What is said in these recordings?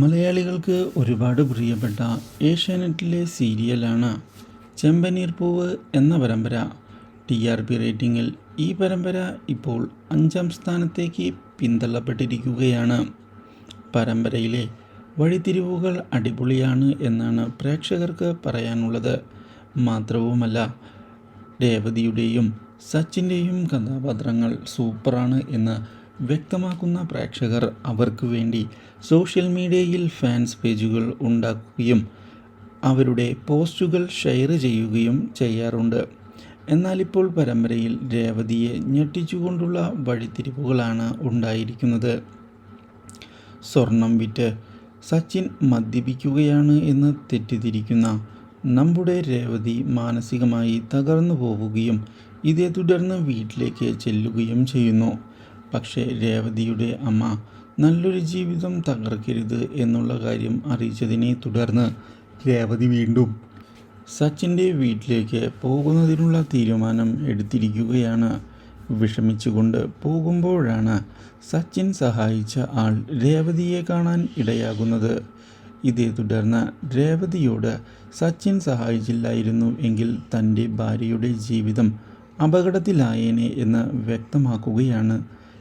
മലയാളികൾക്ക് ഒരുപാട് പ്രിയപ്പെട്ട ഏഷ്യാനെറ്റിലെ സീരിയലാണ് ചെമ്പനീർ പൂവ് എന്ന പരമ്പര. ടി ആർ പി റേറ്റിംഗിൽ ഈ പരമ്പര ഇപ്പോൾ അഞ്ചാം സ്ഥാനത്തേക്ക് പിന്തള്ളപ്പെട്ടിരിക്കുകയാണ്. പരമ്പരയിലെ വഴിത്തിരിവുകൾ അടിപൊളിയാണ് എന്നാണ് പ്രേക്ഷകർക്ക് പറയാനുള്ളത്. മാത്രവുമല്ല രേവതിയുടെയും സച്ചിന്റെയും കഥാപാത്രങ്ങൾ സൂപ്പറാണ് എന്ന് വ്യക്തമാക്കുന്ന പ്രേക്ഷകർ അവർക്ക് വേണ്ടി സോഷ്യൽ മീഡിയയിൽ ഫാൻസ് പേജുകൾ ഉണ്ടാക്കുകയും അവരുടെ പോസ്റ്റുകൾ ഷെയർ ചെയ്യുകയും ചെയ്യാറുണ്ട്. എന്നാൽ ഇപ്പോൾ പരമ്പരയിൽ രേവതിയെ ഞെട്ടിച്ചുകൊണ്ടുള്ള വഴിത്തിരിവുകളാണ് ഉണ്ടായിരിക്കുന്നത്. സ്വർണം വിറ്റ് സച്ചിൻ മദ്യപിക്കുകയാണ് എന്ന് തെറ്റിദ്ധരിക്കുന്ന നമ്മുടെ രേവതി മാനസികമായി തകർന്നു പോവുകയും ഇതേ തുടർന്ന് വീട്ടിലേക്ക് ചെല്ലുകയും ചെയ്യുന്നു. പക്ഷേ രേവതിയുടെ അമ്മ നല്ലൊരു ജീവിതം തകർക്കരുത് എന്നുള്ള കാര്യം അറിയിച്ചതിനെ തുടർന്ന് രേവതി വീണ്ടും സച്ചിന്റെ വീട്ടിലേക്ക് പോകുന്നതിനുള്ള തീരുമാനം എടുത്തിരിക്കുകയാണ്. വിഷമിച്ചുകൊണ്ട് പോകുമ്പോഴാണ് സച്ചിൻ സഹായിച്ച ആൾ രേവതിയെ കാണാൻ ഇടയാകുന്നത്. ഇതേ തുടർന്ന് രേവതിയോട് സച്ചിൻ സഹായിച്ചില്ലായിരുന്നു എങ്കിൽ തന്റെ ഭാര്യയുടെ ജീവിതം അപകടത്തിലായേനെ എന്ന് വ്യക്തമാക്കുകയാണ്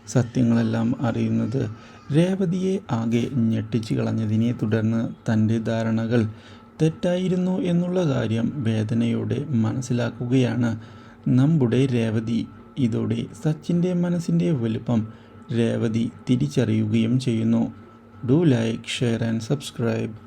സത്യങ്ങളെല്ലാം അറിയുന്നത്. രേവതിയെ ആകെ ഞെട്ടിച്ചു കളഞ്ഞതിനെ തുടർന്ന് തന്റെ ധാരണകൾ തെറ്റായിരുന്നു എന്നുള്ള കാര്യം വേദനയോടെ മനസ്സിലാക്കുകയാണ്. നമ്മുടെ രേവതി ഇതോടെ സച്ചിന്റെ മനസ്സിന്റെ വലുപ്പം രേവതി തിരിച്ചറിയുകയും ചെയ്യുന്നു. Do like share and subscribe.